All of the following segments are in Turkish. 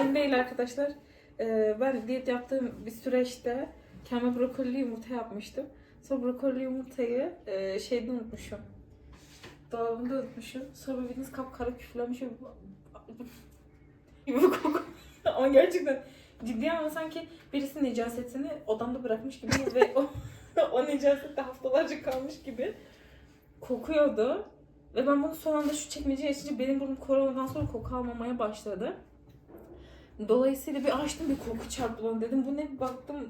hain değil arkadaşlar. Ee, ben diyet yaptığım bir süreçte kendime brokoli yumurta yapmıştım. Sonra brokoli yumurtayı e, şeyde unutmuşum. Dolabında unutmuşum. Sonra bildiğiniz kapkara küflenmiş. gibi koku. Ama gerçekten ciddi ama sanki birisi necasetini odamda bırakmış gibi ve o, o necasette haftalarca kalmış gibi kokuyordu. Ve ben bunu son anda şu çekmeceye açınca benim burnum koronadan sonra koku almamaya başladı. Dolayısıyla bir açtım bir koku çarptı bana dedim bu ne baktım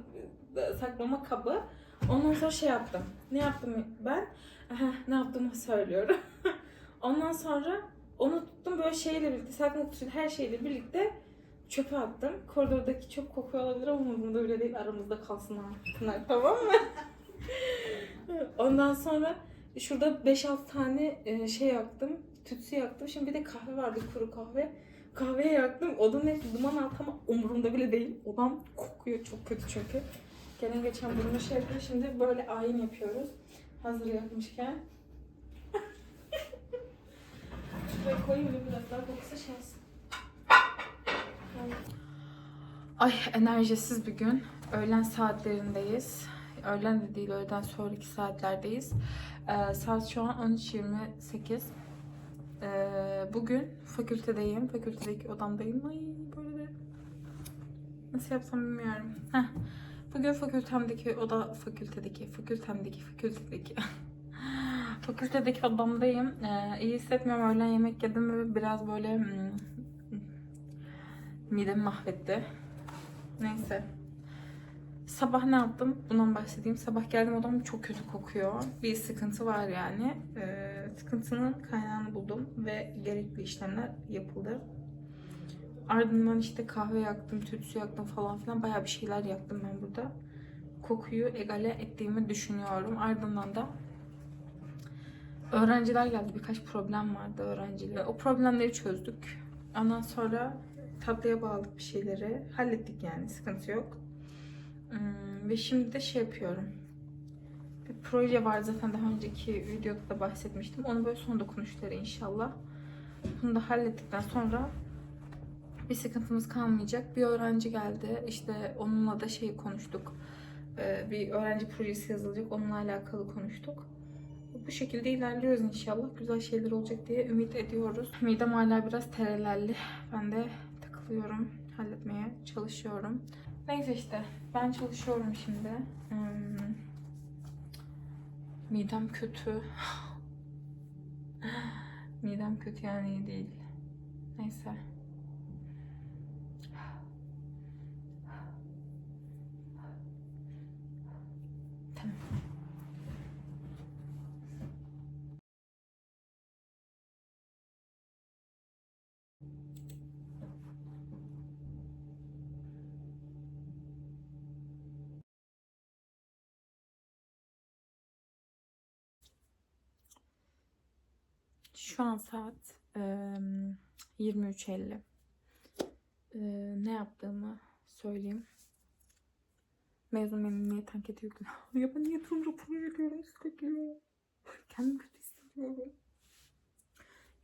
e, saklama kabı. Ondan sonra şey yaptım. Ne yaptım ben? Aha, ne yaptığımı söylüyorum. Ondan sonra onu tuttum böyle şeyle birlikte saklama kutusuyla her şeyle birlikte çöpe attım. Koridordaki çöp kokuyor olabilir ama umurumda öyle değil. Aramızda kalsın. Pınar, tamam mı? Ondan sonra şurada 5-6 tane e, şey yaktım. Tütsü yaktım. Şimdi bir de kahve vardı kuru kahve. Kahveye yaktım. Odanın hepsi duman altı ama umurumda bile değil. Odam kokuyor çok kötü çünkü. Gelen geçen bunu şey yapıyor. Şimdi böyle ayin yapıyoruz. Hazır yapmışken. Şuraya koyayım bir biraz daha kokusu şey. Ay enerjisiz bir gün. Öğlen saatlerindeyiz. Öğlen de değil, öğleden sonraki saatlerdeyiz. Ee, saat şu an 13.28. Ee, bugün fakültedeyim. Fakültedeki odamdayım. Ay böyle de nasıl yapsam bilmiyorum. Heh. Bugün fakültemdeki oda fakültedeki fakültemdeki fakültedeki fakültedeki odamdayım. Ee, iyi hissetmiyorum. Öğlen yemek yedim ve biraz böyle hmm, midemi mahvetti. Neyse. Sabah ne yaptım? Bundan bahsedeyim. Sabah geldim odam çok kötü kokuyor. Bir sıkıntı var yani. Ee, sıkıntının kaynağını buldum ve gerekli işlemler yapıldı. Ardından işte kahve yaktım, tütsü yaktım falan filan. Bayağı bir şeyler yaktım ben burada. Kokuyu egale ettiğimi düşünüyorum. Ardından da öğrenciler geldi. Birkaç problem vardı öğrenciler. O problemleri çözdük. Ondan sonra tatlıya bağladık bir şeyleri. Hallettik yani sıkıntı yok. Hmm, ve şimdi de şey yapıyorum. Proje var zaten daha önceki videoda da bahsetmiştim. Onu böyle son dokunuşları inşallah. Bunu da hallettikten sonra bir sıkıntımız kalmayacak. Bir öğrenci geldi. İşte onunla da şey konuştuk. Ee, bir öğrenci projesi yazılacak. Onunla alakalı konuştuk. Bu şekilde ilerliyoruz inşallah. Güzel şeyler olacak diye ümit ediyoruz. Midem hala biraz terelelli. Ben de takılıyorum. Halletmeye çalışıyorum. Neyse işte. Ben çalışıyorum şimdi. Hmm. Midem kötü. Midem kötü yani iyi değil. Neyse. Tamam. Şu an saat eee, 23.50. Eee, ne yaptığımı söyleyeyim. Mezun memnuniyet anketi yükle. ya ben niye tüm raporu yüklüyorum sürekli? Kendimi kötü hissediyorum.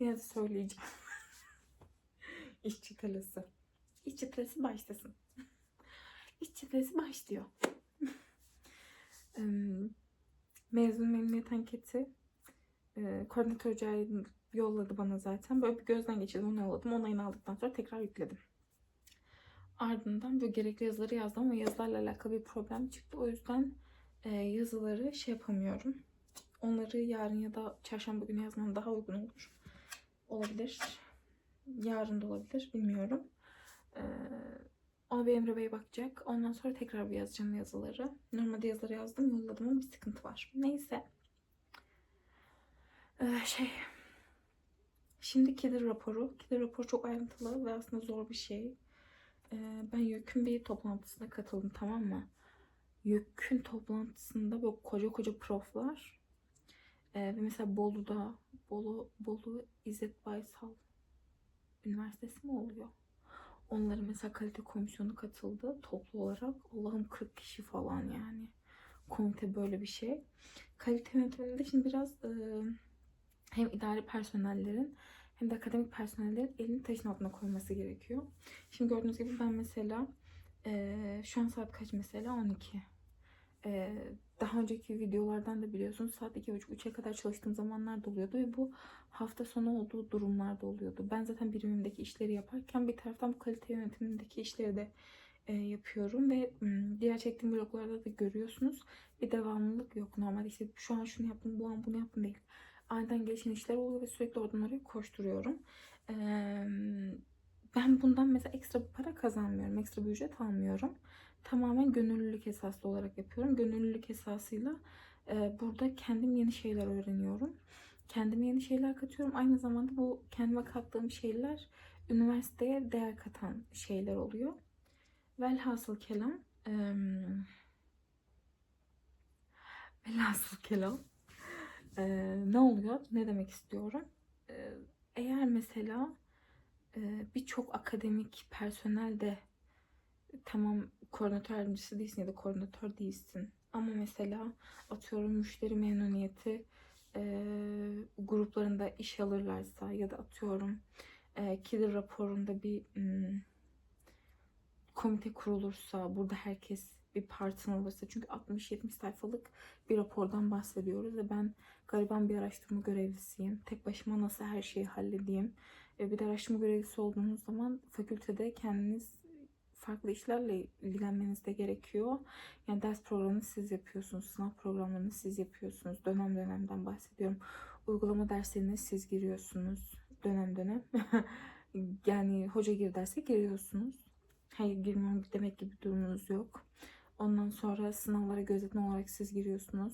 Yine de söyleyeceğim. İş çetelesi. İş çetelesi başlasın. İş çetelesi başlıyor. Mezun memnuniyet anketi e, koordinatör yolladı bana zaten. Böyle bir gözden geçirdim onu yolladım. Onayını aldıktan sonra tekrar yükledim. Ardından böyle gerekli yazıları yazdım ama yazılarla alakalı bir problem çıktı. O yüzden e, yazıları şey yapamıyorum. Onları yarın ya da çarşamba günü yazmam daha uygun olur. Olabilir. Yarın da olabilir. Bilmiyorum. Ee, ona bir Emre Bey bakacak. Ondan sonra tekrar bir yazacağım yazıları. Normalde yazıları yazdım yolladım ama bir sıkıntı var. Neyse. Ee, şey. Şimdi kedi raporu. Kedi raporu çok ayrıntılı ve aslında zor bir şey. Ee, ben YÖK'ün bir toplantısına katıldım tamam mı? YÖK'ün toplantısında böyle koca koca proflar ee, ve mesela Bolu'da Bolu, Bolu İzzet Baysal Üniversitesi mi oluyor? Onların mesela kalite komisyonu katıldı toplu olarak. Allah'ım 40 kişi falan yani. Komite böyle bir şey. Kalite yönetiminde şimdi biraz e, hem idari personellerin hem de akademik personellerin elini taşın altına koyması gerekiyor. Şimdi gördüğünüz gibi ben mesela eee, şu an saat kaç mesela 12. Eee, daha önceki videolardan da biliyorsunuz saat 2.30-3'e kadar çalıştığım zamanlar da oluyordu ve bu hafta sonu olduğu durumlarda oluyordu. Ben zaten birimimdeki işleri yaparken bir taraftan bu kalite yönetimindeki işleri de e, yapıyorum ve diğer çektiğim vloglarda da görüyorsunuz. Bir devamlılık yok. Normalde işte şu an şunu yaptım, bu an bunu yaptım değil. Aniden gelişen işler oluyor ve sürekli oradan oraya koşturuyorum. Ben bundan mesela ekstra para kazanmıyorum. Ekstra bir ücret almıyorum. Tamamen gönüllülük esaslı olarak yapıyorum. Gönüllülük esasıyla e, burada kendim yeni şeyler öğreniyorum. Kendime yeni şeyler katıyorum. Aynı zamanda bu kendime kattığım şeyler üniversiteye değer katan şeyler oluyor. Velhasıl kelam em, velhasıl kelam e, ne oluyor? Ne demek istiyorum? E, eğer mesela e, birçok akademik personel de tamam koordinatör yardımcısı değilsin ya da koordinatör değilsin. Ama mesela atıyorum müşteri memnuniyeti e, gruplarında iş alırlarsa ya da atıyorum e, KİDİR raporunda bir mm, komite kurulursa burada herkes bir partner olursa çünkü 60-70 sayfalık bir rapordan bahsediyoruz ve ben gariban bir araştırma görevlisiyim. Tek başıma nasıl her şeyi halledeyim. E, bir araştırma görevlisi olduğunuz zaman fakültede kendiniz farklı işlerle ilgilenmeniz de gerekiyor. Yani ders programını siz yapıyorsunuz, sınav programlarını siz yapıyorsunuz. Dönem dönemden bahsediyorum. Uygulama derslerine siz giriyorsunuz. Dönem dönem. yani hoca gir derse giriyorsunuz. Hayır girmiyorum demek gibi durumunuz yok. Ondan sonra sınavlara gözetmen olarak siz giriyorsunuz.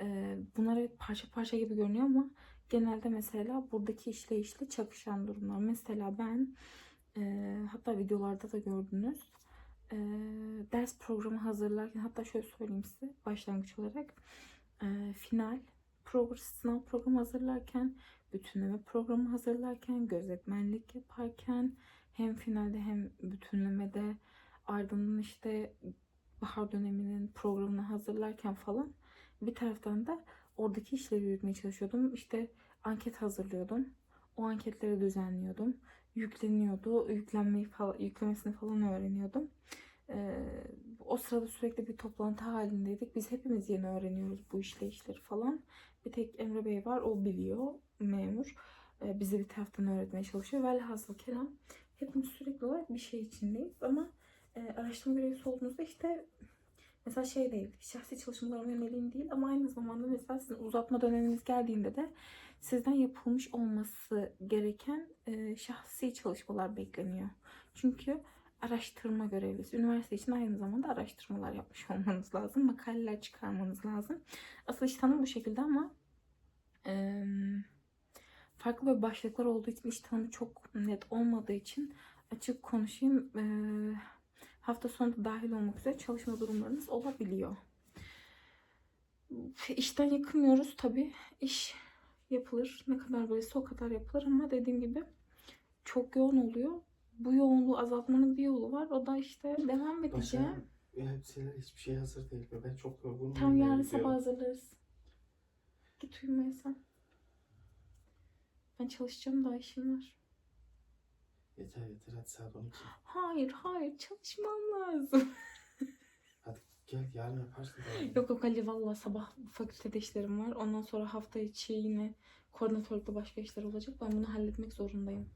Ee, bunlar evet parça parça gibi görünüyor ama genelde mesela buradaki işleyişle çakışan durumlar. Mesela ben e, hatta videolarda da gördünüz. E, ders programı hazırlarken hatta şöyle söyleyeyim size başlangıç olarak e, final program, sınav programı hazırlarken bütünleme programı hazırlarken gözetmenlik yaparken hem finalde hem bütünlemede ardından işte bahar döneminin programını hazırlarken falan bir taraftan da oradaki işleri yürütmeye çalışıyordum. İşte anket hazırlıyordum. O anketleri düzenliyordum. Yükleniyordu. Yüklenmeyi falan, yüklemesini falan öğreniyordum. Ee, o sırada sürekli bir toplantı halindeydik. Biz hepimiz yeni öğreniyoruz bu işleyişleri falan. Bir tek Emre Bey var. O biliyor. Memur. Ee, bizi bir taraftan öğretmeye çalışıyor. Velhasıl kelam hepimiz sürekli olarak bir şey içindeyiz. Ama e, araştırma görevlisi olduğunuzda işte mesela şey değil. Şahsi çalışmalarıma yönelim değil. Ama aynı zamanda mesela sizin uzatma döneminiz geldiğinde de sizden yapılmış olması gereken e, şahsi çalışmalar bekleniyor. Çünkü araştırma görevlisi. Üniversite için aynı zamanda araştırmalar yapmış olmanız lazım. Makaleler çıkarmanız lazım. Asıl iş tanımı bu şekilde ama e, farklı böyle başlıklar olduğu için iş tanımı çok net olmadığı için açık konuşayım. E, hafta sonu da dahil olmak üzere çalışma durumlarınız olabiliyor. İşten yakınmıyoruz tabii. İş yapılır. Ne kadar böylesi o kadar yapılır ama dediğim gibi çok yoğun oluyor. Bu yoğunluğu azaltmanın bir yolu var. O da işte devam edeceğim. Hepsiler hiçbir şey hazır değil. Ben çok yorgunum. Tam yarın sabah hazırlarız. Git uyumaya sen. Ben çalışacağım daha işim var. Yeter yeter hadi saat 12. Hayır hayır çalışmam lazım. Gel yarın yaparsın. yok yok Ali valla sabah fakültede işlerim var. Ondan sonra hafta içi yine koordinatörlükte başka işler olacak. Ben bunu halletmek zorundayım.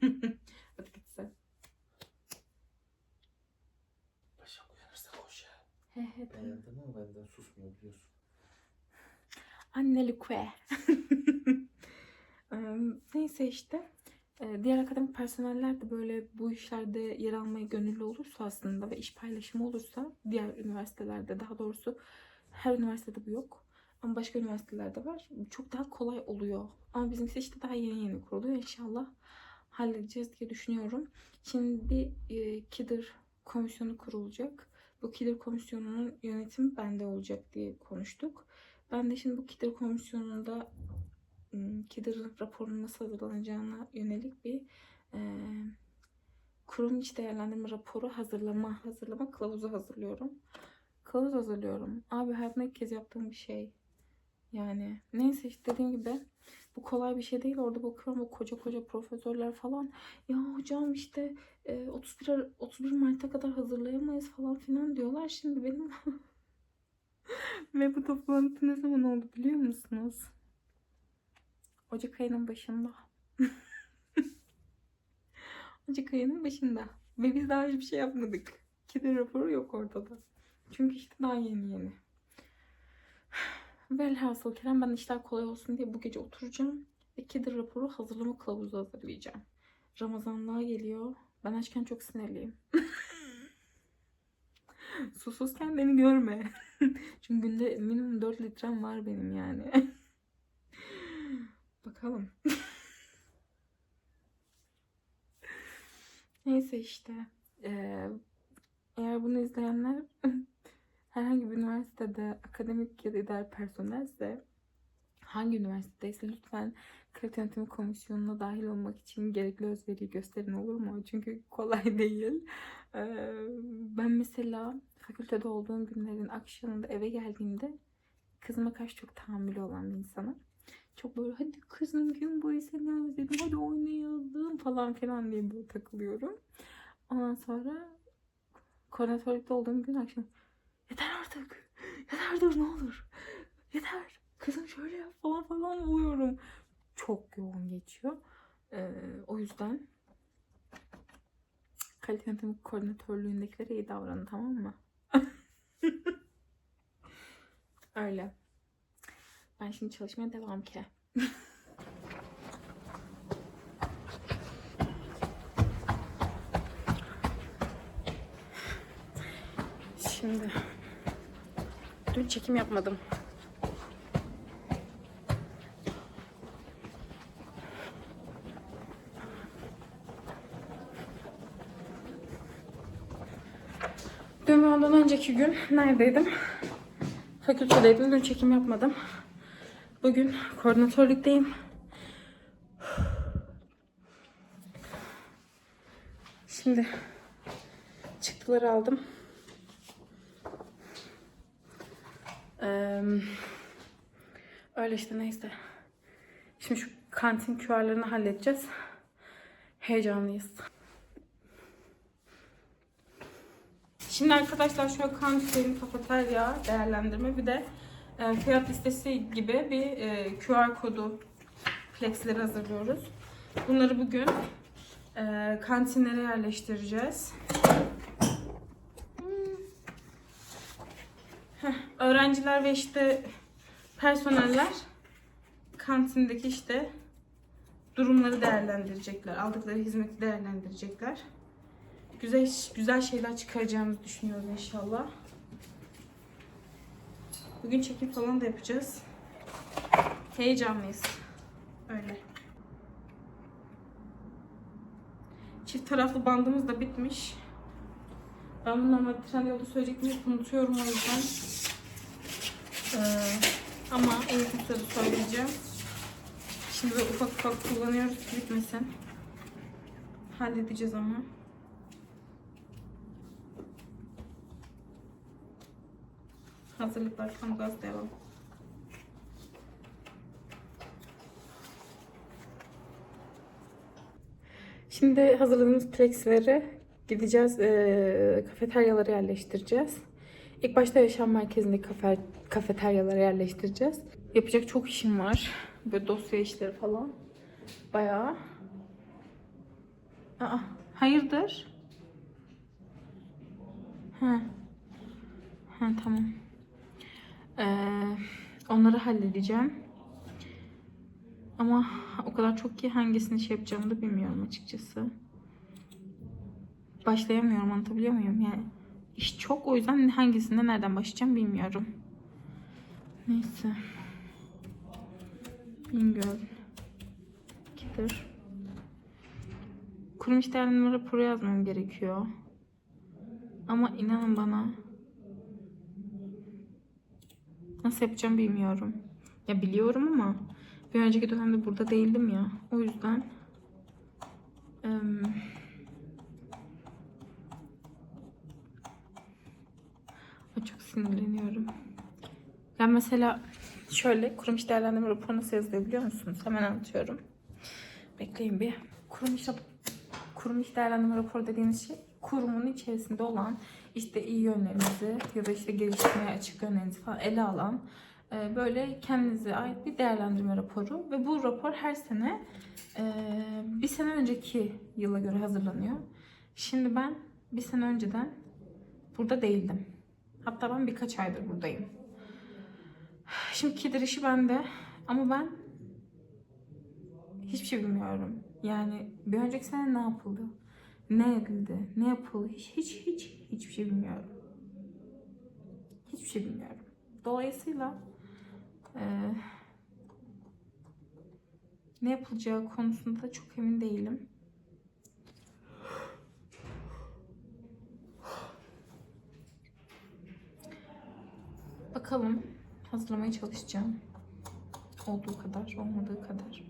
Hadi git sen. Başak uyanırsa koş ya. He he. Beğendin ama benden susmuyor biliyorsun. Annelik ve. Em, Neyse işte. E, Diğer akademik personeller de böyle bu işlerde yer almaya gönüllü olursa aslında ve iş paylaşımı olursa diğer üniversitelerde daha doğrusu her üniversitede bu yok. Ama başka üniversitelerde var. Çok daha kolay oluyor. Ama bizimkisi işte daha yeni yeni kuruluyor. İnşallah halledeceğiz diye düşünüyorum. Şimdi e, KİDIR komisyonu kurulacak. Bu KİDIR komisyonunun yönetimi bende olacak diye konuştuk. Ben de şimdi bu KİDIR komisyonunda KİDIR raporunun nasıl hazırlanacağına yönelik bir e, kurum iç değerlendirme raporu hazırlama, hazırlama kılavuzu hazırlıyorum. Kılavuz hazırlıyorum. Abi hayatımda ilk kez yaptığım bir şey. Yani neyse işte dediğim gibi bu kolay bir şey değil. Orada bakıyorum o koca koca profesörler falan. Ya hocam işte e, 31 Ar- 31 Mart'a kadar hazırlayamayız falan filan diyorlar. Şimdi benim ve bu toplantı ne zaman oldu biliyor musunuz? Ocak ayının başında. Ocak ayının başında. Ve biz daha hiçbir şey yapmadık. Kedi raporu yok ortada. Çünkü işte daha yeni yeni. Velhasıl Kerem ben işler kolay olsun diye bu gece oturacağım. Ve kedi raporu hazırlama kılavuzu hazırlayacağım. Ramazanlığa geliyor. Ben açken çok sinirliyim. Susuzken beni görme. Çünkü günde minimum 4 litrem var benim yani. Bakalım. Neyse işte. Ee, eğer bunu izleyenler herhangi bir üniversitede akademik ya da idari personelse hangi üniversitedeyse lütfen kalite yönetimi komisyonuna dahil olmak için gerekli özveriyi gösterin olur mu? Çünkü kolay değil. Ee, ben mesela fakültede olduğum günlerin akşamında eve geldiğimde kızıma karşı çok tahammülü olan bir insanım. Çok böyle hadi kızım gün boyu seni özledim hadi oynayalım falan filan diye böyle takılıyorum. Ondan sonra koordinatörlükte olduğum gün akşam yeter artık yeter dur ne olur yeter kızım şöyle yap falan falan oluyorum. Çok yoğun geçiyor. Ee, o yüzden kalite yönetimi koordinatörlüğündekilere iyi davranın tamam mı? Öyle. Ben şimdi çalışmaya devam ki. Şimdi dün çekim yapmadım. Dün ondan önceki gün neredeydim? Fakültedeydim. Dün çekim yapmadım. Bugün koordinatörlükteyim. Şimdi çıktıları aldım. Eee, öyle işte neyse. Şimdi şu kantin QR'larını halledeceğiz. Heyecanlıyız. Şimdi arkadaşlar şöyle kantin kafeterya değerlendirme bir de fiyat listesi gibi bir e, QR kodu plexleri hazırlıyoruz. Bunları bugün e, kantinlere yerleştireceğiz. Heh, öğrenciler ve işte personeller kantindeki işte durumları değerlendirecekler. Aldıkları hizmeti değerlendirecekler. Güzel güzel şeyler çıkaracağımızı düşünüyoruz inşallah. Bugün çekim falan da yapacağız. Heyecanlıyız. Öyle. Çift taraflı bandımız da bitmiş. Ben bunu normalde Trendyol'da söyleyecektim. hep Unutuyorum o yüzden. Ee, ama en sürede söyleyeceğim. Şimdi ufak ufak kullanıyoruz bitmesin. Halledeceğiz ama. Hazırlıklar tam gaz devam. Şimdi hazırladığımız plexleri gideceğiz eee kafeteryalara yerleştireceğiz. İlk başta yaşam merkezindeki kafe, kafeteryalara yerleştireceğiz. Yapacak çok işim var. Böyle dosya işleri falan. Bayağı. Aa, hayırdır? Ha. Ha tamam. Ee, onları halledeceğim. Ama o kadar çok ki hangisini şey yapacağımı da bilmiyorum açıkçası. Başlayamıyorum anlatabiliyor muyum? Yani iş çok o yüzden hangisinde nereden başlayacağım bilmiyorum. Neyse. Bingöl. Getir. Kurum iş değerlendirme raporu yazmam gerekiyor. Ama inanın bana Nasıl yapacağım bilmiyorum. Ya biliyorum ama bir önceki dönemde burada değildim ya. O yüzden em, çok sinirleniyorum. Ya mesela Şöyle kurum iş değerlendirme raporu nasıl yazılıyor biliyor musunuz? Hemen anlatıyorum. Bekleyin bir. Kurum iş, kurum iş değerlendirme raporu dediğiniz şey kurumun içerisinde olan işte iyi yönlerinizi ya da işte geliştirmeye açık yönlerinizi falan ele alan e, böyle kendinize ait bir değerlendirme raporu ve bu rapor her sene e, bir sene önceki yıla göre hazırlanıyor. Şimdi ben bir sene önceden burada değildim. Hatta ben birkaç aydır buradayım. Şimdi Kidir işi bende ama ben hiçbir şey bilmiyorum. Yani bir önceki sene ne yapıldı? Ne edildi? Ne yapıldı? Hiç hiç hiç hiçbir şey bilmiyorum. Hiçbir şey bilmiyorum. Dolayısıyla eee, ne yapılacağı konusunda da çok emin değilim. Bakalım. Hazırlamaya çalışacağım. Olduğu kadar, olmadığı kadar.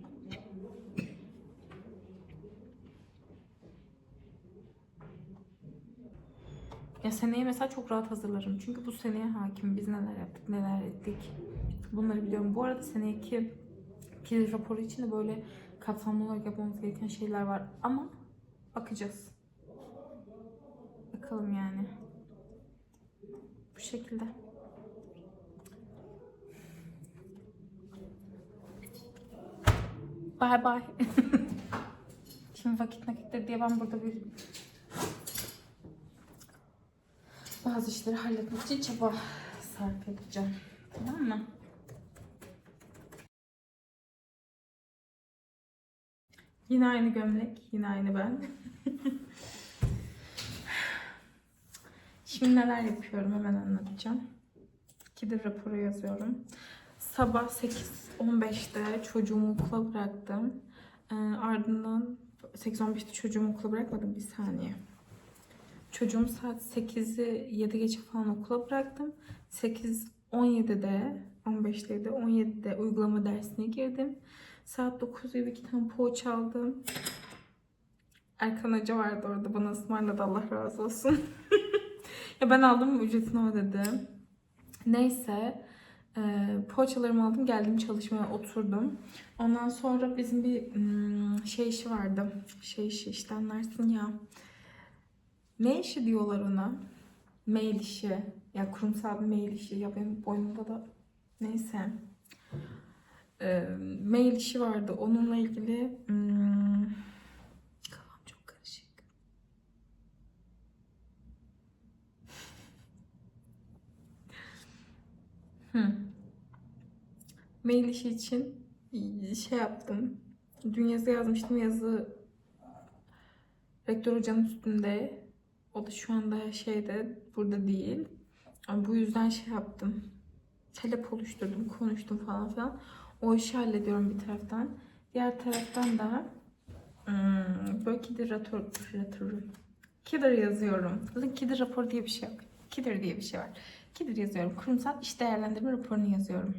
Ya seneye mesela çok rahat hazırlarım. Çünkü bu seneye hakim. Biz neler yaptık, neler ettik. Bunları biliyorum. Bu arada seneki kiriz raporu için de böyle kapsamlı olarak yapmamız gereken şeyler var. Ama bakacağız. Bakalım yani. Bu şekilde. Bye bye. Şimdi vakit nakittir diye ben burada bir bazı işleri halletmek için çaba sarf edeceğim. Tamam mı? Yine aynı gömlek, yine aynı ben. Şimdi neler yapıyorum hemen anlatacağım. Kidir raporu yazıyorum. Sabah 8.15'te çocuğumu okula bıraktım. Ee, ardından 8.15'te çocuğumu okula bırakmadım bir saniye. Çocuğum saat 8'i 7 geçe falan okula bıraktım. 8.17'de 15'teydi 17'de uygulama dersine girdim. Saat 9 gibi iki tane poğaça aldım. Erkan Hoca vardı orada bana ısmarladı Allah razı olsun. ya ben aldım ücretini ödedim. Neyse e, poğaçalarımı aldım geldim çalışmaya oturdum. Ondan sonra bizim bir hmm, şey işi vardı. Şey işi işte anlarsın ya. Ne işi diyorlar ona? Mail işi. Ya kurumsal bir mail işi. Ya benim boynumda da neyse. E, mail işi vardı. Onunla ilgili hmm, çok karışık. Hı. Mail işi için şey yaptım. Dün yazı yazmıştım. Yazı rektör hocanın üstünde. O da şu anda şeyde burada değil. Ama bu yüzden şey yaptım. Talep oluşturdum, konuştum falan filan. O işi hallediyorum bir taraftan. Diğer taraftan da hmm, böyle Kidir rapor. Kidir yazıyorum. Zaten Kidir rapor diye bir şey yok. Kidir diye bir şey var. Kidir yazıyorum. Kurumsal iş değerlendirme raporunu yazıyorum.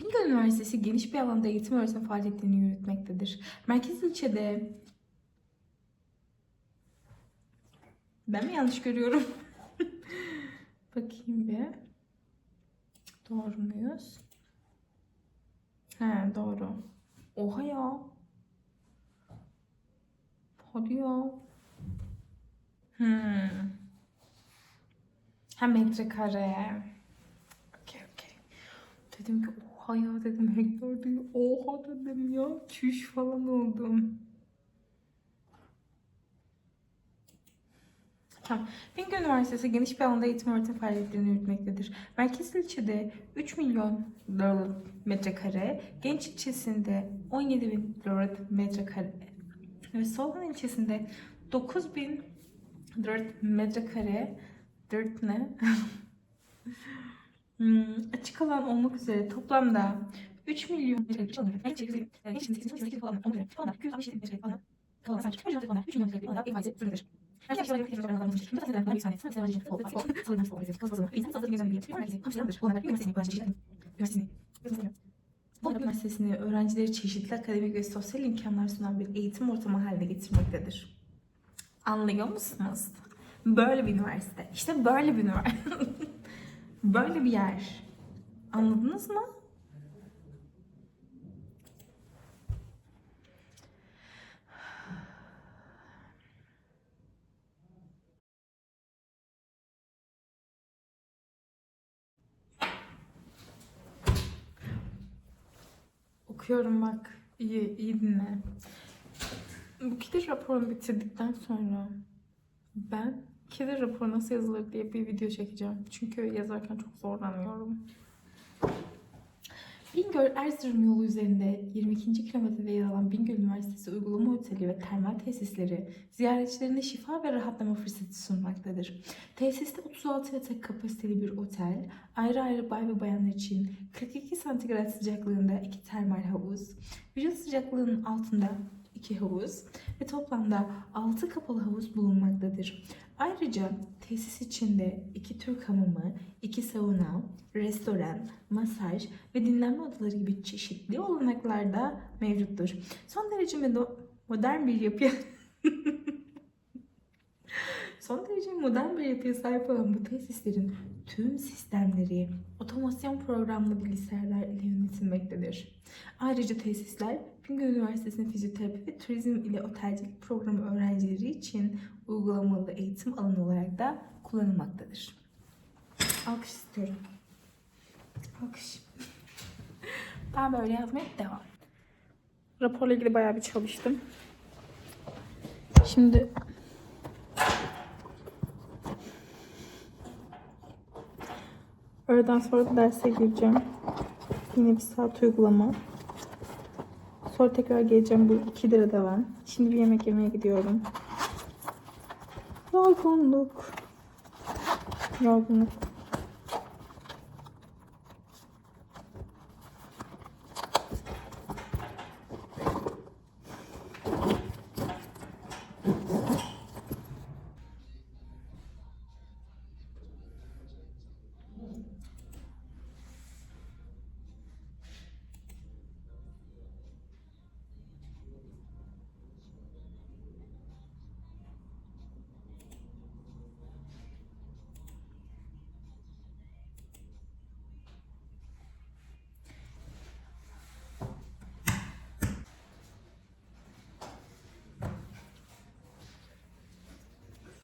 Bingöl Üniversitesi geniş bir alanda eğitim öğretim faaliyetlerini yürütmektedir. Merkez ilçede ben mi yanlış görüyorum? Bakayım bir. Doğru muyuz? He doğru. Oha ya. Hadi ya. Hmm. Ha metrekare. Okey okey. Dedim ki oha ya dedim hektar değil. Oha dedim ya. Çüş falan oldum. Tamam. Bingöl Üniversitesi geniş bir alanda eğitim öğretim faaliyetlerini yürütmektedir. Merkez ilçede 3 milyon metrekare, Genç ilçesinde 17 bin metrekare ve Solhan ilçesinde 9 bin metrekare 4 ne? hmm, açık alan olmak üzere toplamda 3 milyon Bu Üniversitesi'ni öğrencileri çeşitli akademik ve sosyal imkanlar sunan bir eğitim ortamı haline getirmektedir. Anlıyor musunuz? Böyle bir üniversite. İşte böyle bir üniversite. böyle bir yer. Anladınız mı? Okuyorum bak. İyi, iyi dinle. Bu kilit raporunu bitirdikten sonra ben kilit raporu nasıl yazılır diye bir video çekeceğim. Çünkü yazarken çok zorlanıyorum. Bingöl Erzurum yolu üzerinde 22. kilometrede yer alan Bingöl Üniversitesi Uygulama Oteli ve Termal Tesisleri ziyaretçilerine şifa ve rahatlama fırsatı sunmaktadır. Tesiste 36 yatak kapasiteli bir otel, ayrı ayrı bay ve bayanlar için 42 santigrat sıcaklığında iki termal havuz, vücut sıcaklığının altında iki havuz ve toplamda 6 kapalı havuz bulunmaktadır. Ayrıca tesis içinde iki Türk hamamı, iki sauna, restoran, masaj ve dinlenme odaları gibi çeşitli olanaklar da mevcuttur. Son derece modern bir yapıya Son derece modern bir yapıya sahip olan bu tesislerin tüm sistemleri otomasyon programlı bilgisayarlar ile yönetilmektedir. Ayrıca tesisler Bingöl Üniversitesi'nin fizyoterapi ve turizm ile otelcilik programı öğrencileri için uygulamalı eğitim alanı olarak da kullanılmaktadır. Alkış istiyorum. Alkış. Ben böyle yazmaya devam. Raporla ilgili bayağı bir çalıştım. Şimdi öğleden sonra derse gireceğim. Yine bir saat uygulama. Sonra tekrar geleceğim. Bu 2 lira devam. Şimdi bir yemek yemeye gidiyorum. Yorgunluk. Yorgunluk.